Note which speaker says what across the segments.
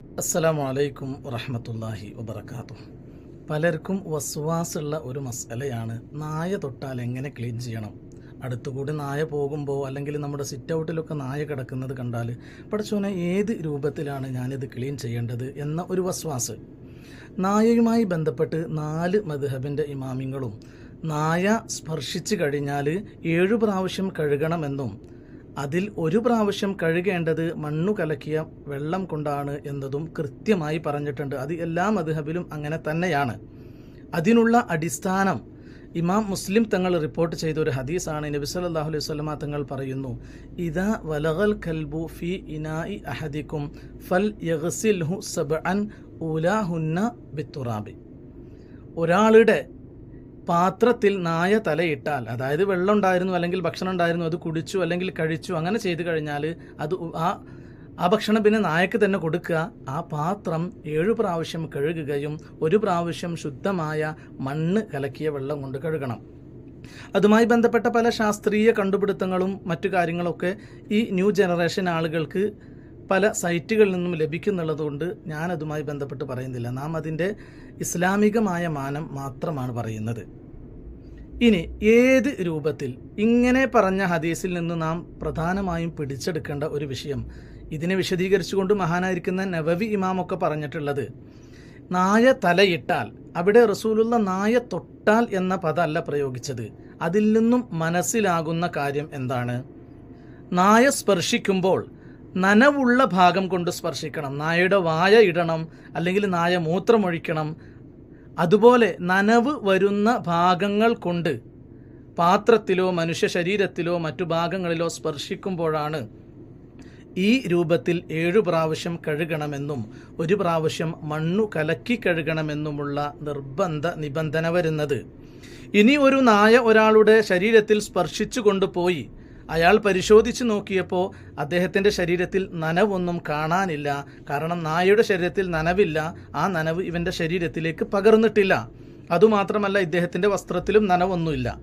Speaker 1: അസ്സലാമു അലൈക്കും വറഹമത്തല്ലാഹി വബർക്കാത്തു പലർക്കും വസ്വാസുള്ള ഒരു മസലയാണ് നായ തൊട്ടാൽ എങ്ങനെ ക്ലീൻ ചെയ്യണം? അടുത്തുകൂടി നായ പോകുമ്പോൾ അല്ലെങ്കിൽ നമ്മുടെ സിറ്റ് ഔട്ടിലൊക്കെ നായ കിടക്കുന്നത് കണ്ടാൽ പഠിച്ചോനെ ഏത് രൂപത്തിലാണ് ഞാനിത് ക്ലീൻ ചെയ്യേണ്ടത്? എന്ന ഒരു വസ്വാസ്. നായയുമായി ബന്ധപ്പെട്ട് നാല് മധുഹബിന്റെ ഇമാമിങ്ങളും നായ സ്പർശിച്ചു കഴിഞ്ഞാൽ ഏഴു പ്രാവശ്യം കഴുകണമെന്നും അതിൽ ഒരു പ്രാവശ്യം കഴുകേണ്ടത് മണ്ണു കലക്കിയ വെള്ളം കൊണ്ടാണ് എന്നതും കൃത്യമായി പറഞ്ഞിട്ടുണ്ട്. അത് എല്ലാ മധുഹബിലും അങ്ങനെ തന്നെയാണ്. അതിനുള്ള അടിസ്ഥാനം ഇമാം മുസ്ലിം തങ്ങൾ റിപ്പോർട്ട് ചെയ്ത ഒരു ഹദീസാണ്. നബി സല്ലല്ലാഹു അലൈഹി വസല്ലമ തങ്ങൾ പറയുന്നു ഇദാ വലഗൽ കൽബു ഫി ഇനായി അഹദിക്കും ഫൽ യഹസിൽഹു സബ് അൻ ഉലാഹുന്ന ബിത്തുറാബി. ഒരാളുടെ പാത്രത്തിൽ നായ തലയിട്ടാൽ അതായത് വെള്ളം ഉണ്ടായിരുന്നു അല്ലെങ്കിൽ ഭക്ഷണം ഉണ്ടായിരുന്നു അത് കുടിച്ചു അല്ലെങ്കിൽ കഴിച്ചു അങ്ങനെ ചെയ്തു കഴിഞ്ഞാൽ അത് ആ ആ ഭക്ഷണം പിന്നെ നായക്ക് തന്നെ കൊടുക്കുക. ആ പാത്രം ഏഴു പ്രാവശ്യം കഴുകുകയും ഒരു പ്രാവശ്യം ശുദ്ധമായ മണ്ണ് കലക്കിയ വെള്ളം കൊണ്ട് കഴുകണം. അതുമായി ബന്ധപ്പെട്ട പല ശാസ്ത്രീയ കണ്ടുപിടുത്തങ്ങളും മറ്റു കാര്യങ്ങളൊക്കെ ഈ ന്യൂ ജനറേഷൻ ആളുകൾക്ക് പല സൈറ്റുകളിൽ നിന്നും ലഭിക്കുന്നുള്ളതുകൊണ്ട് ഞാനതുമായി ബന്ധപ്പെട്ട് പറയുന്നില്ല. നാം അതിന്റെ ഇസ്ലാമികമായ മാനം മാത്രമാണ് പറയുന്നത്. ഇനി ഏത് രൂപത്തിൽ ഇങ്ങനെ പറഞ്ഞ ഹദീസിൽ നിന്ന് നാം പ്രധാനമായും പിടിച്ചെടുക്കേണ്ട ഒരു വിഷയം ഇതിനെ വിശദീകരിച്ചുകൊണ്ട് മഹാനായിരിക്കുന്ന നവവി ഇമാമൊക്കെ പറഞ്ഞിട്ടുള്ളത് നായ തലയിട്ടാൽ അവിടെ റസൂലുള്ള നായ തൊട്ടാൽ എന്ന പദമല്ല പ്രയോഗിച്ചത്. അതിൽ നിന്നും മനസ്സിലാകുന്ന കാര്യം എന്താണ്? നായ സ്പർശിക്കുമ്പോൾ നനവുള്ള ഭാഗം കൊണ്ട് സ്പർശിക്കണം. നായയുടെ വായ ഇടണം അല്ലെങ്കിൽ നായ മൂത്രമൊഴിക്കണം. അതുപോലെ നനവ് വരുന്ന ഭാഗങ്ങൾ കൊണ്ട് പാത്രത്തിലോ മനുഷ്യ ശരീരത്തിലോ മറ്റു ഭാഗങ്ങളിലോ സ്പർശിക്കുമ്പോഴാണ് ഈ രൂപത്തിൽ ഏഴു പ്രാവശ്യം കഴുകണമെന്നും ഒരു പ്രാവശ്യം മണ്ണു കലക്കി കഴുകണമെന്നുമുള്ള നിർബന്ധ നിബന്ധന വരുന്നത്. ഇനി ഒരു നായ ഒരാളുടെ ശരീരത്തിൽ സ്പർശിച്ചു കൊണ്ടുപോയി അയാൾ പരിശോധിച്ചു നോക്കിയപ്പോൾ അദ്ദേഹത്തിന്റെ ശരീരത്തിൽ നനവൊന്നും കാണാനില്ല. കാരണം നായയുടെ ശരീരത്തിൽ നനവില്ല. ആ നനവ് ഇവന്റെ ശരീരത്തിലേക്ക് പകർന്നിട്ടില്ല. അതുമാത്രമല്ല ഇദ്ദേഹത്തിന്റെ വസ്ത്രത്തിലും നനവൊന്നുമില്ല.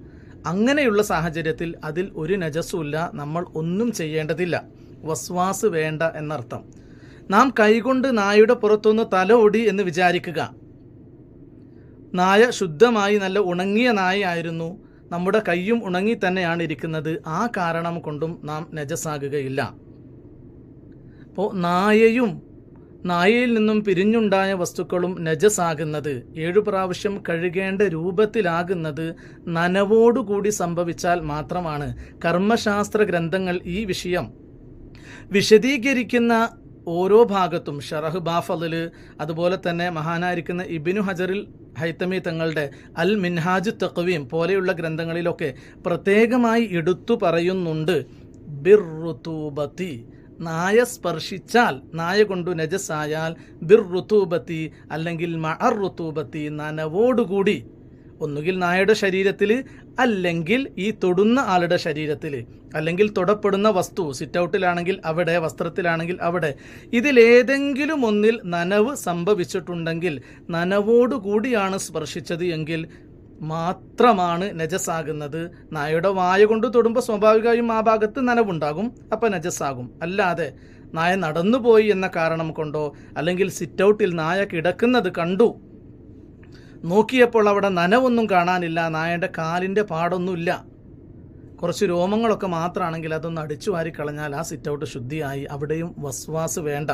Speaker 1: അങ്ങനെയുള്ള സാഹചര്യത്തിൽ അതിൽ ഒരു നജസ്സുമില്ല. നമ്മൾ ഒന്നും ചെയ്യേണ്ടതില്ല. വസ്വാസ് വേണ്ട എന്നർത്ഥം. നാം കൈകൊണ്ട് നായയുടെ പുറത്തൊന്ന് തല ഒടി എന്ന് വിചാരിക്കുക. നായ ശുദ്ധമായി നല്ല ഉണങ്ങിയ നായയായിരുന്നു. നമ്മുടെ കൈയും ഉണങ്ങി തന്നെയാണ് ഇരിക്കുന്നത്. ആ കാരണം കൊണ്ടും നാം നജസാകുകയില്ല. അപ്പോൾ നായയും നായയിൽ നിന്നും പിരിഞ്ഞുണ്ടായ വസ്തുക്കളും നജസാകുന്നത് ഏഴു പ്രാവശ്യം കഴുകേണ്ട രൂപത്തിലാകുന്നത് നനവോടുകൂടി സംഭവിച്ചാൽ മാത്രമാണ്. കർമ്മശാസ്ത്ര ഗ്രന്ഥങ്ങൾ ഈ വിഷയം വിശദീകരിക്കുന്ന ഓരോ ഭാഗത്തും ഷറഹ് ബാഫലിൽ അതുപോലെ തന്നെ മഹാനായിരിക്കുന്ന ഇബിനു ഹജറിൽ ഹൈത്തമി തങ്ങളുടെ അൽ മിൻഹാജ് തക്വീം പോലെയുള്ള ഗ്രന്ഥങ്ങളിലൊക്കെ പ്രത്യേകമായി എടുത്തു പറയുന്നുണ്ട്. ബിർ ഋതൂബത്തി നായ സ്പർശിച്ചാൽ നായ കൊണ്ടു ബിർ ഋതൂബത്തി അല്ലെങ്കിൽ മഅർ ഋതൂബത്തി നനവോടുകൂടി ഒന്നുകിൽ നായയുടെ ശരീരത്തിൽ അല്ലെങ്കിൽ ഈ തൊടുന്ന ആളുടെ ശരീരത്തിൽ അല്ലെങ്കിൽ തൊടപ്പെടുന്ന വസ്തു സിറ്റൗട്ടിലാണെങ്കിൽ അവിടെ വസ്ത്രത്തിലാണെങ്കിൽ അവിടെ. ഇതിലേതെങ്കിലും ഒന്നിൽ നനവ് സംഭവിച്ചിട്ടുണ്ടെങ്കിൽ നനവോടുകൂടിയാണ് സ്പർശിച്ചത് എങ്കിൽ മാത്രമാണ് നജസാകുന്നത് നായയുടെ വായ കൊണ്ട് തൊടുമ്പോൾ സ്വാഭാവികമായും ആ ഭാഗത്ത് നനവുണ്ടാകും അപ്പം നജസാകും അല്ലാതെ നായ നടന്നുപോയി എന്ന കാരണം കൊണ്ടോ അല്ലെങ്കിൽ സിറ്റ് ഔട്ടിൽ നായ കിടക്കുന്നത് കണ്ടു നോക്കിയപ്പോൾ അവിടെ നനവൊന്നും കാണാനില്ല നായയുടെ കാലിന്റെ പാടൊന്നുമില്ല. കുറച്ച് രോമങ്ങളൊക്കെ മാത്രമാണെങ്കിൽ അതൊന്ന് അടിച്ചു വാരി കളഞ്ഞാൽ ആ സിറ്റൗട്ട് ശുദ്ധിയായി അവിടെയും വസ്വാസ് വേണ്ട.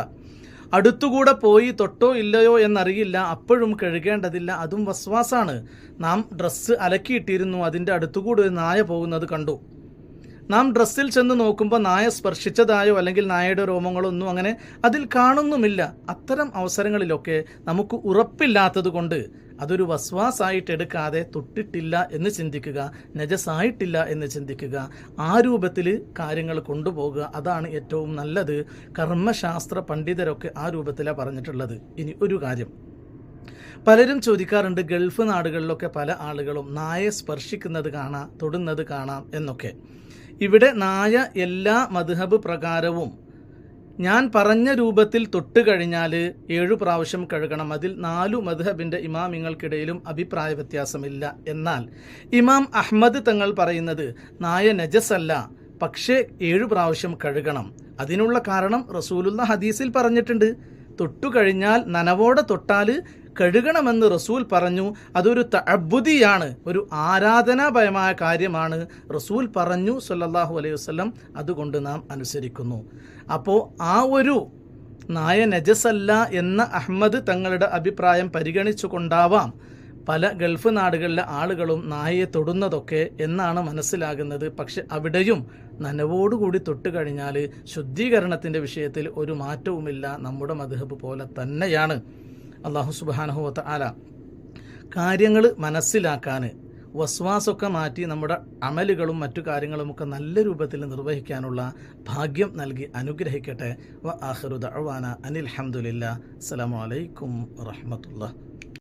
Speaker 1: അടുത്തുകൂടെ പോയി തൊട്ടോ ഇല്ലയോ എന്നറിയില്ല അപ്പോഴും കഴുകേണ്ടതില്ല അതും വസ്വാസാണ്. നാം ഡ്രസ്സ് അലക്കിയിട്ടിരുന്നു അതിന്റെ അടുത്തുകൂടെ ഒരു നായ പോകുന്നത് കണ്ടു. നാം ഡ്രസ്സിൽ ചെന്ന് നോക്കുമ്പോൾ നായ സ്പർശിച്ചതായോ അല്ലെങ്കിൽ നായയുടെ രോമങ്ങളൊന്നും അങ്ങനെ അതിൽ കാണുന്നുമില്ല. അത്തരം അവസരങ്ങളിലൊക്കെ നമുക്ക് ഉറപ്പില്ലാത്തത് കൊണ്ട് അതൊരു വസ്വാസായിട്ട് എടുക്കാതെ തൊട്ടിട്ടില്ല എന്ന് ചിന്തിക്കുക നജസായിട്ടില്ല എന്ന് ചിന്തിക്കുക ആ രൂപത്തിൽ കാര്യങ്ങൾ കൊണ്ടുപോകുക അതാണ് ഏറ്റവും നല്ലത്. കർമ്മശാസ്ത്ര പണ്ഡിതരൊക്കെ ആ രൂപത്തിലാണ് പറഞ്ഞിട്ടുള്ളത്. ഇനി ഒരു കാര്യം. പലരും ചോദിക്കാറുണ്ട് ഗൾഫ് നാടുകളിലൊക്കെ പല ആളുകളും നായെ സ്പർശിക്കുന്നത് കാണാം തൊടുന്നത് കാണാം എന്നൊക്കെ. ഇവിടെ നായ എല്ലാ മധുഹബ് പ്രകാരവും ഞാൻ പറഞ്ഞ രൂപത്തിൽ തൊട്ട് കഴിഞ്ഞാൽ ഏഴു പ്രാവശ്യം കഴുകണം. അതിൽ നാലു മധുഹബിന്റെ ഇമാമിങ്ങൾക്കിടയിലും അഭിപ്രായ വ്യത്യാസമില്ല. എന്നാൽ ഇമാം അഹ്മദ് തങ്ങൾ പറയുന്നത് നായ നജസല്ല പക്ഷേ ഏഴു പ്രാവശ്യം കഴുകണം. അതിനുള്ള കാരണം റസൂലുള്ള ഹദീസിൽ പറഞ്ഞിട്ടുണ്ട്. തൊട്ടു കഴിഞ്ഞാൽ നനവോടെ തൊട്ടാൽ കഴുകണമെന്ന് റസൂൽ പറഞ്ഞു. അതൊരു തഅബുദിയാണ് ഒരു ആരാധനാപരമായ കാര്യമാണ്. റസൂൽ പറഞ്ഞു സല്ലാഹു അലൈഹി വസ്ലം അതുകൊണ്ട് നാം അനുസരിക്കുന്നു. അപ്പോൾ ആ ഒരു നായ നജസല്ല എന്ന അഹമ്മദ് തങ്ങളുടെ അഭിപ്രായം പരിഗണിച്ചുകൊണ്ടാവാം പല ഗൾഫ് നാടുകളിലെ ആളുകളും നായയെ തൊടുന്നതൊക്കെ എന്നാണ് മനസ്സിലാകുന്നത്. പക്ഷെ അവിടെയും നനവോടുകൂടി തൊട്ട് കഴിഞ്ഞാൽ ശുദ്ധീകരണത്തിന്റെ വിഷയത്തിൽ ഒരു മാറ്റവുമില്ല. നമ്മുടെ മധുഹബ് പോലെ തന്നെയാണ്. അള്ളാഹു സുബാനഹുവത്ത ആല കാര്യങ്ങൾ മനസ്സിലാക്കാൻ വസ്വാസൊക്കെ മാറ്റി നമ്മുടെ അമലുകളും മറ്റു കാര്യങ്ങളുമൊക്കെ നല്ല രൂപത്തിൽ നിർവഹിക്കാനുള്ള ഭാഗ്യം നൽകി അനുഗ്രഹിക്കട്ടെ. വ ആഹ്റുദ അവാന അനിൽ അഹമ്മദില്ല അസ്സാം വലൈക്കും വറഹ്മത്തുള്ളാഹി.